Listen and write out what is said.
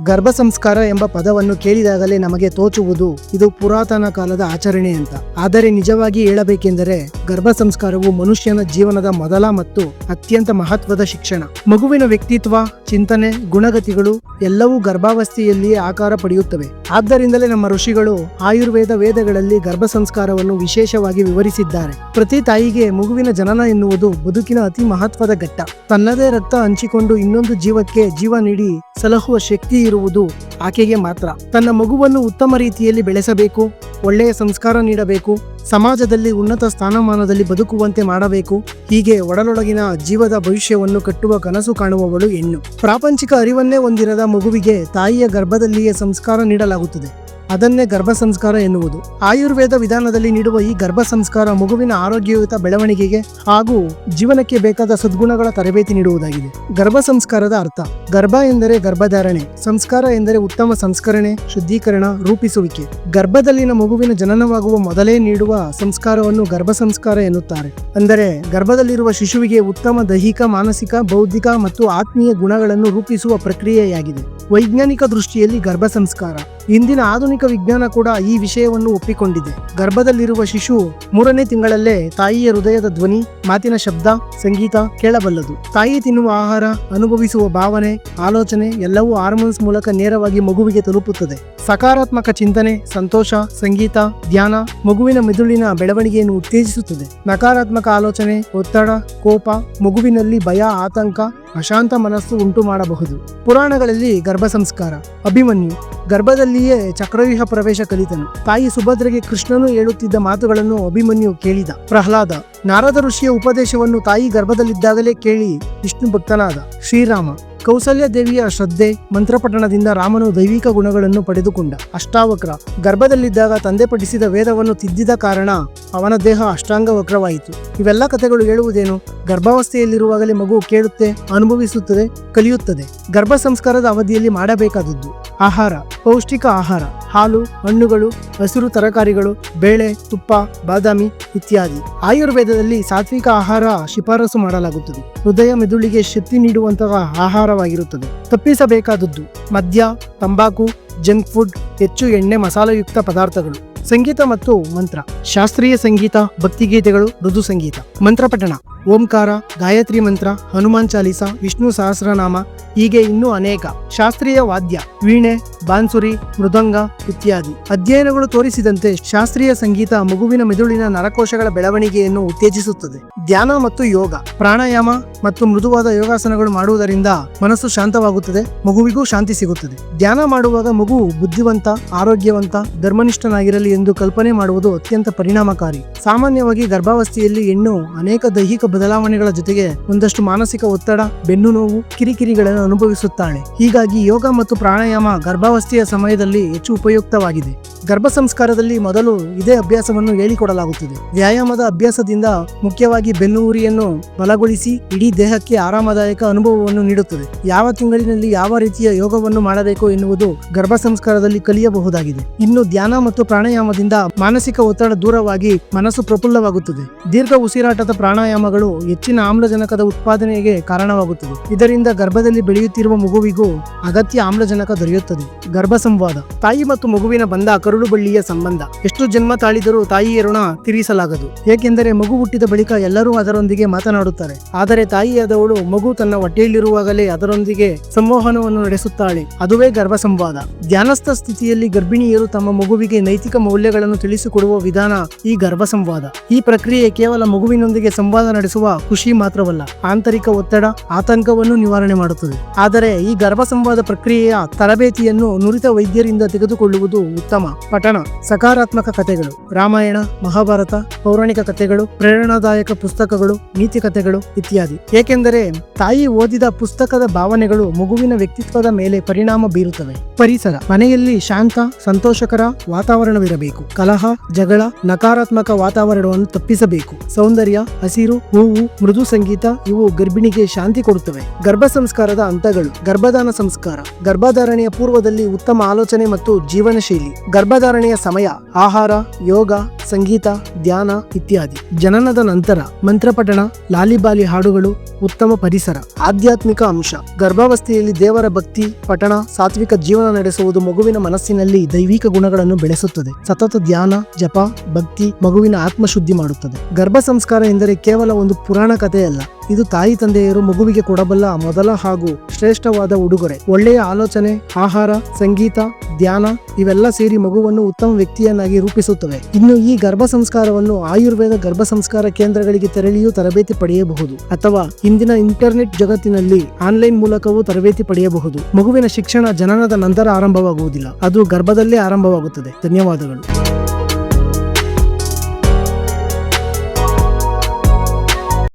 ಗರ್ಭ ಸಂಸ್ಕಾರ ಎಂಬ ಪದವನ್ನು ಕೇಳಿದಾಗಲೇ ನಮಗೆ ತೋಚುವುದು ಇದು ಪುರಾತನ ಕಾಲದ ಆಚರಣೆ ಅಂತ. ಆದರೆ ನಿಜವಾಗಿ ಹೇಳಬೇಕೆಂದರೆ ಗರ್ಭ ಸಂಸ್ಕಾರವು ಮನುಷ್ಯನ ಜೀವನದ ಮೊದಲ ಮತ್ತು ಅತ್ಯಂತ ಮಹತ್ವದ ಶಿಕ್ಷಣ. ಮಗುವಿನ ವ್ಯಕ್ತಿತ್ವ, ಚಿಂತನೆ, ಗುಣಗತಿಗಳು ಎಲ್ಲವೂ ಗರ್ಭಾವಸ್ಥೆಯಲ್ಲಿಯೇ ಆಕಾರ ಪಡೆಯುತ್ತವೆ. ಆದ್ದರಿಂದಲೇ ನಮ್ಮ ಋಷಿಗಳು ಆಯುರ್ವೇದ ವೇದಗಳಲ್ಲಿ ಗರ್ಭ ಸಂಸ್ಕಾರವನ್ನು ವಿಶೇಷವಾಗಿ ವಿವರಿಸಿದ್ದಾರೆ. ಪ್ರತಿ ತಾಯಿಗೆ ಮಗುವಿನ ಜನನ ಎನ್ನುವುದು ಬದುಕಿನ ಅತಿ ಮಹತ್ವದ ಘಟ್ಟ. ತನ್ನದೇ ರಕ್ತ ಹಂಚಿಕೊಂಡು ಇನ್ನೊಂದು ಜೀವಕ್ಕೆ ಜೀವ ನೀಡಿ ಸಲಹುವ ಶಕ್ತಿ ಇರುವುದು ಆಕೆಗೆ ಮಾತ್ರ. ತನ್ನ ಮಗುವನ್ನು ಉತ್ತಮ ರೀತಿಯಲ್ಲಿ ಬೆಳೆಸಬೇಕು, ಒಳ್ಳೆಯ ಸಂಸ್ಕಾರ ನೀಡಬೇಕು, ಸಮಾಜದಲ್ಲಿ ಉನ್ನತ ಸ್ಥಾನಮಾನದಲ್ಲಿ ಬದುಕುವಂತೆ ಮಾಡಬೇಕು, ಹೀಗೆ ಒಡಲೊಳಗಿನ ಜೀವದ ಭವಿಷ್ಯವನ್ನು ಕಟ್ಟುವ ಕನಸು ಕಾಣುವವಳು ಹೆಣ್ಣು. ಪ್ರಾಪಂಚಿಕ ಅರಿವನ್ನೇ ಹೊಂದಿರದ ಮಗುವಿಗೆ ತಾಯಿಯ ಗರ್ಭದಲ್ಲಿಯೇ ಸಂಸ್ಕಾರ ನೀಡಲಾಗುತ್ತದೆ. ಅದನ್ನೇ ಗರ್ಭ ಸಂಸ್ಕಾರ ಎನ್ನುವುದು. ಆಯುರ್ವೇದ ವಿಧಾನದಲ್ಲಿ ನೀಡುವ ಈ ಗರ್ಭ ಸಂಸ್ಕಾರ ಮಗುವಿನ ಆರೋಗ್ಯಯುತ ಬೆಳವಣಿಗೆಗೆ ಹಾಗೂ ಜೀವನಕ್ಕೆ ಬೇಕಾದ ಸದ್ಗುಣಗಳ ತರಬೇತಿ ನೀಡುವುದಾಗಿದೆ. ಗರ್ಭ ಸಂಸ್ಕಾರದ ಅರ್ಥ, ಗರ್ಭ ಎಂದರೆ ಗರ್ಭಧಾರಣೆ, ಸಂಸ್ಕಾರ ಎಂದರೆ ಉತ್ತಮ ಸಂಸ್ಕರಣೆ, ಶುದ್ಧೀಕರಣ, ರೂಪಿಸುವಿಕೆ. ಗರ್ಭದಲ್ಲಿನ ಮಗುವಿನ ಜನನವಾಗುವ ಮೊದಲೇ ನೀಡುವ ಸಂಸ್ಕಾರವನ್ನು ಗರ್ಭ ಸಂಸ್ಕಾರ ಎನ್ನುತ್ತಾರೆ. ಅಂದರೆ ಗರ್ಭದಲ್ಲಿರುವ ಶಿಶುವಿಗೆ ಉತ್ತಮ ದೈಹಿಕ, ಮಾನಸಿಕ, ಬೌದ್ಧಿಕ ಮತ್ತು ಆತ್ಮೀಯ ಗುಣಗಳನ್ನು ರೂಪಿಸುವ ಪ್ರಕ್ರಿಯೆಯಾಗಿದೆ. ವೈಜ್ಞಾನಿಕ ದೃಷ್ಟಿಯಲ್ಲಿ ಗರ್ಭ ಸಂಸ್ಕಾರ ಇಂದಿನ ಆಧುನಿಕ ವಿಜ್ಞಾನ ಕೂಡ ಈ ವಿಷಯವನ್ನು ಒಪ್ಪಿಕೊಂಡಿದೆ. ಗರ್ಭದಲ್ಲಿರುವ ಶಿಶು ಮೂರನೇ ತಿಂಗಳಲ್ಲೇ ತಾಯಿಯ ಹೃದಯದ ಧ್ವನಿ, ಮಾತಿನ ಶಬ್ದ, ಸಂಗೀತ ಕೇಳಬಲ್ಲದು. ತಾಯಿ ತಿನ್ನುವ ಆಹಾರ, ಅನುಭವಿಸುವ ಭಾವನೆ, ಆಲೋಚನೆ ಎಲ್ಲವೂ ಹಾರ್ಮೋನ್ಸ್ ಮೂಲಕ ನೇರವಾಗಿ ಮಗುವಿಗೆ ತಲುಪುತ್ತದೆ. ಸಕಾರಾತ್ಮಕ ಚಿಂತನೆ, ಸಂತೋಷ, ಸಂಗೀತ, ಧ್ಯಾನ ಮಗುವಿನ ಮೆದುಳಿನ ಬೆಳವಣಿಗೆಯನ್ನು ಉತ್ತೇಜಿಸುತ್ತದೆ. ನಕಾರಾತ್ಮಕ ಆಲೋಚನೆ, ಒತ್ತಡ, ಕೋಪ ಮಗುವಿನಲ್ಲಿ ಭಯ, ಆತಂಕ ಅಶಾಂತ ಮನಸ್ಸು ಉಂಟು ಮಾಡಬಹುದು. ಪುರಾಣಗಳಲ್ಲಿ ಗರ್ಭ ಸಂಸ್ಕಾರ ಅಭಿಮನ್ಯು, ಗರ್ಭದಲ್ಲಿಯೇ ಚಕ್ರವ್ಯೂಹ ಪ್ರವೇಶ ಕಲಿತನು. ತಾಯಿ ಸುಭದ್ರೆಗೆ ಕೃಷ್ಣನು ಹೇಳುತ್ತಿದ್ದ ಮಾತುಗಳನ್ನು ಅಭಿಮನ್ಯು ಕೇಳಿದ. ಪ್ರಹ್ಲಾದ, ನಾರದ ಋಷಿಯ ಉಪದೇಶವನ್ನು ತಾಯಿ ಗರ್ಭದಲ್ಲಿದ್ದಾಗಲೇ ಕೇಳಿ ವಿಷ್ಣು ಭಕ್ತನಾದ ಶ್ರೀರಾಮ. ಕೌಸಲ್ಯ ದೇವಿಯ ಶ್ರದ್ಧೆ ಮಂತ್ರಪಠಣದಿಂದ ರಾಮನು ದೈವಿಕ ಗುಣಗಳನ್ನು ಪಡೆದುಕೊಂಡ. ಅಷ್ಟಾವಕ್ರ ಗರ್ಭದಲ್ಲಿದ್ದಾಗ ತಂದೆ ಪಠಿಸಿದ ವೇದವನ್ನು ತಿದ್ದಿದ ಕಾರಣ ಅವನ ದೇಹ ಅಷ್ಟಾಂಗ ವಕ್ರವಾಯಿತು. ಇವೆಲ್ಲ ಕಥೆಗಳು ಹೇಳುವುದೇನು? ಗರ್ಭಾವಸ್ಥೆಯಲ್ಲಿರುವಾಗಲೇ ಮಗು ಕೇಳುತ್ತೆ, ಅನುಭವಿಸುತ್ತದೆ, ಕಲಿಯುತ್ತದೆ. ಗರ್ಭ ಸಂಸ್ಕಾರದ ಅವಧಿಯಲ್ಲಿ ಮಾಡಬೇಕಾದದ್ದು ಆಹಾರ, ಪೌಷ್ಟಿಕ ಆಹಾರ. ಹಾಲು, ಹಣ್ಣುಗಳು, ಹಸಿರು ತರಕಾರಿಗಳು, ಬೇಳೆ, ತುಪ್ಪ, ಬಾದಾಮಿ ಇತ್ಯಾದಿ. ಆಯುರ್ವೇದದಲ್ಲಿ ಸಾತ್ವಿಕ ಆಹಾರ ಶಿಫಾರಸು ಮಾಡಲಾಗುತ್ತದೆ. ಹೃದಯ ಮೆದುಳಿಗೆ ಶಕ್ತಿ ನೀಡುವಂತಹ ಆಹಾರವಾಗಿರುತ್ತದೆ. ತಪ್ಪಿಸಬೇಕಾದದ್ದು ಮದ್ಯ, ತಂಬಾಕು, ಜಂಕ್ ಫುಡ್, ಹೆಚ್ಚು ಎಣ್ಣೆ ಮಸಾಲೆಯುಕ್ತ ಪದಾರ್ಥಗಳು. ಸಂಗೀತ ಮತ್ತು ಮಂತ್ರ. ಶಾಸ್ತ್ರೀಯ ಸಂಗೀತ, ಭಕ್ತಿಗೀತೆಗಳು, ಮೃದು ಸಂಗೀತ. ಮಂತ್ರ ಪಠಣ ಓಂಕಾರ, ಗಾಯತ್ರಿ ಮಂತ್ರ, ಹನುಮಾನ್ ಚಾಲೀಸ, ವಿಷ್ಣು ಸಹಸ್ರನಾಮ ಹೀಗೆ ಇನ್ನೂ ಅನೇಕ ಶಾಸ್ತ್ರೀಯ ವಾದ್ಯ, ವೀಣೆ, ಬಾನ್ಸುರಿ, ಮೃದಂಗ ಇತ್ಯಾದಿ ಅಧ್ಯಯನಗಳು ತೋರಿಸಿದಂತೆ ಶಾಸ್ತ್ರೀಯ ಸಂಗೀತ ಮಗುವಿನ ಮೆದುಳಿನ ನರಕೋಶಗಳ ಬೆಳವಣಿಗೆಯನ್ನು ಉತ್ತೇಜಿಸುತ್ತದೆ. ಧ್ಯಾನ ಮತ್ತು ಯೋಗ, ಪ್ರಾಣಾಯಾಮ ಮತ್ತು ಮೃದುವಾದ ಯೋಗಾಸನಗಳು ಮಾಡುವುದರಿಂದ ಮನಸ್ಸು ಶಾಂತವಾಗುತ್ತದೆ, ಮಗುವಿಗೂ ಶಾಂತಿ ಸಿಗುತ್ತದೆ. ಧ್ಯಾನ ಮಾಡುವಾಗ ಮಗು ಬುದ್ಧಿವಂತ, ಆರೋಗ್ಯವಂತ, ಧರ್ಮನಿಷ್ಠನಾಗಿರಲಿ ಎಂದು ಕಲ್ಪನೆ ಮಾಡುವುದು ಅತ್ಯಂತ ಪರಿಣಾಮಕಾರಿ. ಸಾಮಾನ್ಯವಾಗಿ ಗರ್ಭಾವಸ್ಥೆಯಲ್ಲಿ ಹೆಣ್ಣು ಅನೇಕ ದೈಹಿಕ ಬದಲಾವಣೆಗಳ ಜೊತೆಗೆ ಒಂದಷ್ಟು ಮಾನಸಿಕ ಒತ್ತಡ ಬೆನ್ನು ನೋವು ಕಿರಿಕಿರಿಗಳನ್ನು ಅನುಭವಿಸುತ್ತಾಳೆ. ಹೀಗಾಗಿ ಯೋಗ ಮತ್ತು ಪ್ರಾಣಾಯಾಮ ಗರ್ಭಾವಸ್ಥೆಯ ಸಮಯದಲ್ಲಿ ಹೆಚ್ಚು ಉಪಯುಕ್ತವಾಗಿದೆ. ಗರ್ಭ ಸಂಸ್ಕಾರದಲ್ಲಿ ಮೊದಲು ಇದೇ ಅಭ್ಯಾಸವನ್ನು ಹೇಳಿಕೊಡಲಾಗುತ್ತದೆ. ವ್ಯಾಯಾಮದ ಅಭ್ಯಾಸದಿಂದ ಮುಖ್ಯವಾಗಿ ಬೆನ್ನು ಉರಿಯನ್ನು ಬಲಗೊಳಿಸಿ ಇಡೀ ದೇಹಕ್ಕೆ ಆರಾಮದಾಯಕ ಅನುಭವವನ್ನು ನೀಡುತ್ತದೆ. ಯಾವ ತಿಂಗಳಿನಲ್ಲಿ ಯಾವ ರೀತಿಯ ಯೋಗವನ್ನು ಮಾಡಬೇಕು ಎನ್ನುವುದು ಗರ್ಭ ಸಂಸ್ಕಾರದಲ್ಲಿ ಕಲಿಯಬಹುದಾಗಿದೆ. ಇನ್ನು ಧ್ಯಾನ ಮತ್ತು ಪ್ರಾಣಾಯಾಮದಿಂದ ಮಾನಸಿಕ ಒತ್ತಡ ದೂರವಾಗಿ ಮನಸ್ಸು ಪ್ರಫುಲ್ಲವಾಗುತ್ತದೆ. ದೀರ್ಘ ಉಸಿರಾಟದ ಪ್ರಾಣಾಯಾಮಗಳು ಹೆಚ್ಚಿನ ಆಮ್ಲಜನಕದ ಉತ್ಪಾದನೆಗೆ ಕಾರಣವಾಗುತ್ತದೆ. ಇದರಿಂದ ಗರ್ಭದಲ್ಲಿ ಬೆಳೆಯುತ್ತಿರುವ ಮಗುವಿಗೂ ಅಗತ್ಯ ಆಮ್ಲಜನಕ ದೊರೆಯುತ್ತದೆ. ಗರ್ಭ ಸಂವಾದ. ತಾಯಿ ಮತ್ತು ಮಗುವಿನ ಬಂಧ ಕರುಳು ಬಳ್ಳಿಯ ಸಂಬಂಧ. ಎಷ್ಟು ಜನ್ಮ ತಾಳಿದರೂ ತಾಯಿಯ ಋಣ ತೀರಿಸಲಾಗದು. ಏಕೆಂದರೆ ಮಗು ಹುಟ್ಟಿದ ಬಳಿಕ ಎಲ್ಲರೂ ಅದರೊಂದಿಗೆ ಮಾತನಾಡುತ್ತಾರೆ. ಆದರೆ ತಾಯಿಯಾದವಳು ಮಗು ತನ್ನ ಹೊಟ್ಟೆಯಲ್ಲಿರುವಾಗಲೇ ಅದರೊಂದಿಗೆ ಸಂವಹನವನ್ನು ನಡೆಸುತ್ತಾಳೆ. ಅದುವೇ ಗರ್ಭ ಸಂವಾದ ಧ್ಯಾನಸ್ಥ ಸ್ಥಿತಿಯಲ್ಲಿ ಗರ್ಭಿಣಿಯರು ತಮ್ಮ ಮಗುವಿಗೆ ನೈತಿಕ ಮೌಲ್ಯಗಳನ್ನು ತಿಳಿಸಿಕೊಡುವ ವಿಧಾನ ಈ ಗರ್ಭ ಸಂವಾದ ಈ ಪ್ರಕ್ರಿಯೆ ಕೇವಲ ಮಗುವಿನೊಂದಿಗೆ ಸಂವಾದ ನಡೆಸುವ ಖುಷಿ ಮಾತ್ರವಲ್ಲ, ಆಂತರಿಕ ಒತ್ತಡ, ಆತಂಕವನ್ನು ನಿವಾರಣೆ ಮಾಡುತ್ತದೆ. ಆದರೆ ಈ ಗರ್ಭ ಸಂವಾದ ಪ್ರಕ್ರಿಯೆಯ ತರಬೇತಿಯನ್ನು ನುರಿತ ವೈದ್ಯರಿಂದ ತೆಗೆದುಕೊಳ್ಳುವುದು ಉತ್ತಮ. ಪಠಣ, ಸಕಾರಾತ್ಮಕ ಕಥೆಗಳು, ರಾಮಾಯಣ, ಮಹಾಭಾರತ, ಪೌರಾಣಿಕ ಕಥೆಗಳು, ಪ್ರೇರಣಾದಾಯಕ ಪುಸ್ತಕಗಳು, ನೀತಿ ಕಥೆಗಳು ಇತ್ಯಾದಿ. ಏಕೆಂದರೆ ತಾಯಿ ಓದಿದ ಪುಸ್ತಕದ ಭಾವನೆಗಳು ಮಗುವಿನ ವ್ಯಕ್ತಿತ್ವದ ಮೇಲೆ ಪರಿಣಾಮ ಬೀರುತ್ತವೆ. ಪರಿಸರ, ಮನೆಯಲ್ಲಿ ಶಾಂತ, ಸಂತೋಷಕರ ವಾತಾವರಣವಿರಬೇಕು. ಕಲಹ, ಜಗಳ, ನಕಾರಾತ್ಮಕ ವಾತಾವರಣವನ್ನು ತಪ್ಪಿಸಬೇಕು. ಸೌಂದರ್ಯ, ಹಸಿರು, ಹೂವು, ಮೃದು ಸಂಗೀತ ಇವು ಗರ್ಭಿಣಿಗೆ ಶಾಂತಿ ಕೊಡುತ್ತವೆ. ಗರ್ಭ ಸಂಸ್ಕಾರದ ಹಂತಗಳು ಗರ್ಭದಾನ ಸಂಸ್ಕಾರ. ಗರ್ಭಧಾರಣೆಯ ಪೂರ್ವದಲ್ಲಿ ಉತ್ತಮ ಆಲೋಚನೆ ಮತ್ತು ಜೀವನ ಶೈಲಿ ಗರ್ಭ ಗರ್ಭಧಾರಣೆಯ ಸಮಯ, ಆಹಾರ, ಯೋಗ, ಸಂಗೀತ, ಧ್ಯಾನ ಇತ್ಯಾದಿ. ಜನನದ ನಂತರ ಮಂತ್ರಪಠಣ, ಲಾಲಿಬಾಲಿ ಹಾಡುಗಳು ಉತ್ತಮ ಪರಿಸರ. ಆಧ್ಯಾತ್ಮಿಕ ಅಂಶ. ಗರ್ಭಾವಸ್ಥೆಯಲ್ಲಿ ದೇವರ ಭಕ್ತಿ, ಪಠಣ, ಸಾತ್ವಿಕ ಜೀವನ ನಡೆಸುವುದು ಮಗುವಿನ ಮನಸ್ಸಿನಲ್ಲಿ ದೈವಿಕ ಗುಣಗಳನ್ನು ಬೆಳೆಸುತ್ತದೆ. ಸತತ ಧ್ಯಾನ, ಜಪ, ಭಕ್ತಿ ಮಗುವಿನ ಆತ್ಮಶುದ್ಧಿ ಮಾಡುತ್ತದೆ. ಗರ್ಭ ಸಂಸ್ಕಾರ ಎಂದರೆ ಕೇವಲ ಒಂದು ಪುರಾಣ ಕಥೆಯಲ್ಲ. ಇದು ತಾಯಿ ತಂದೆಯರು ಮಗುವಿಗೆ ಕೊಡಬಲ್ಲ ಮೊದಲ ಹಾಗೂ ಶ್ರೇಷ್ಠವಾದ ಉಡುಗೊರೆ. ಒಳ್ಳೆಯ ಆಲೋಚನೆ, ಆಹಾರ, ಸಂಗೀತ, ಧ್ಯಾನ ಇವೆಲ್ಲ ಸೇರಿ ಮಗುವನ್ನು ಉತ್ತಮ ವ್ಯಕ್ತಿಯನ್ನಾಗಿ ರೂಪಿಸುತ್ತವೆ. ಇನ್ನು ಈ ಗರ್ಭ ಸಂಸ್ಕಾರವನ್ನು ಆಯುರ್ವೇದ ಗರ್ಭ ಸಂಸ್ಕಾರ ಕೇಂದ್ರಗಳಿಗೆ ತೆರಳಿಯೂ ತರಬೇತಿ ಪಡೆಯಬಹುದು ಅಥವಾ ಇಂದಿನ ಇಂಟರ್ನೆಟ್ ಜಗತ್ತಿನಲ್ಲಿ ಆನ್ಲೈನ್ ಮೂಲಕವೂ ತರಬೇತಿ ಪಡೆಯಬಹುದು. ಮಗುವಿನ ಶಿಕ್ಷಣ ಜನನದ ನಂತರ ಆರಂಭವಾಗುವುದಿಲ್ಲ, ಅದು ಗರ್ಭದಲ್ಲೇ ಆರಂಭವಾಗುತ್ತದೆ. ಧನ್ಯವಾದಗಳು.